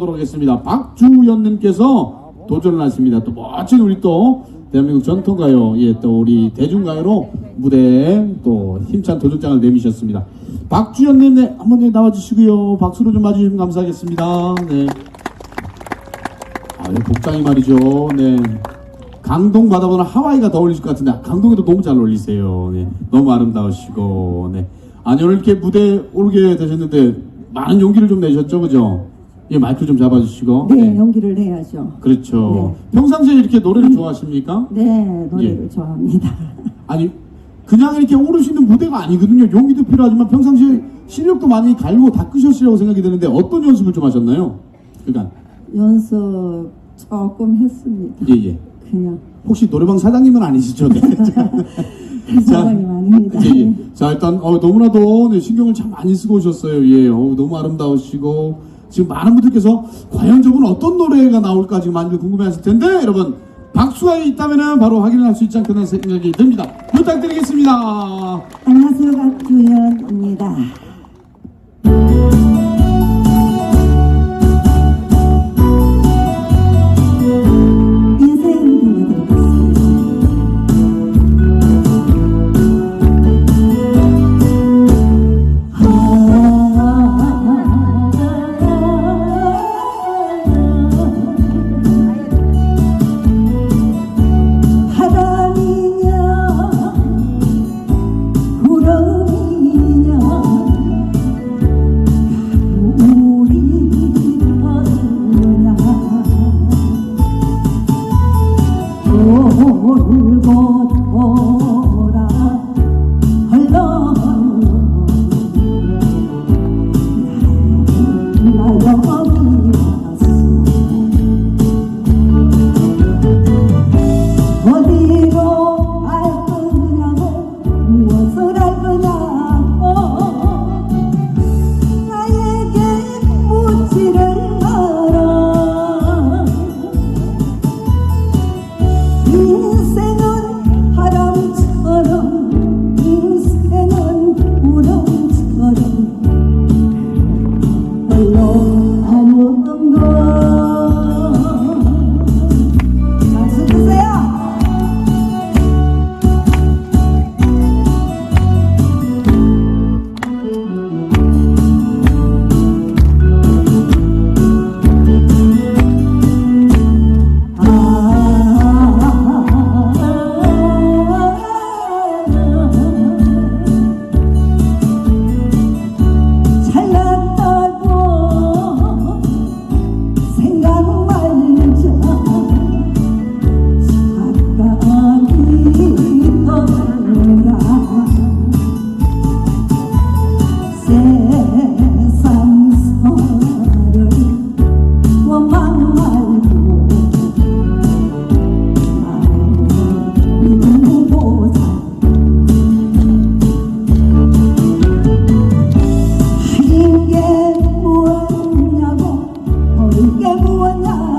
모시겠습니다. 박주연님께서 도전을 하십니다. 또 멋진 우리 또 대한민국 전통가요, 예, 또 우리 대중가요로 무대에 또 힘찬 도전장을 내미셨습니다. 박주연님, 네, 한번 네, 나와주시고요. 박수로 좀 맞으시면 감사하겠습니다. 네. 아, 이 복장이 말이죠. 네. 강동 바다 보면 하와이가 더 어울리실 것 같은데 강동에도 너무 잘 어울리세요. 네. 너무 아름다우시고 네. 아니 오늘 이렇게 무대 오르게 되셨는데 많은 용기를 좀 내셨죠, 그죠? 예, 마이크 좀 잡아주시고. 네, 연기를 해야죠. 그렇죠. 평상시에 이렇게 노래를 좋아하십니까? 네, 노래를 예. 좋아합니다. 아니 그냥 이렇게 있는 무대가 아니거든요. 용기도 필요하지만 평상시에 실력도 많이 갈고 닦으셨으라고 생각이 드는데 어떤 연습을 좀 하셨나요? 그러니까 연습 조금 했습니다. 예 예. 그냥 혹시 노래방 사장님은 아니시죠? 네. 사장님 아닙니다. 예, 예. 자 일단 어, 너무나도 네, 신경을 참 많이 쓰고 오셨어요. 예, 어, 너무 아름다우시고 지금 많은 분들께서 과연 저분 어떤 노래가 나올까 지금 많이들 궁금해하실 텐데 여러분 박수가 있다면은 바로 확인할 수 있지 않겠나 생각이 듭니다. 부탁드리겠습니다. 안녕하세요, 박주연입니다. Hãy. 我不。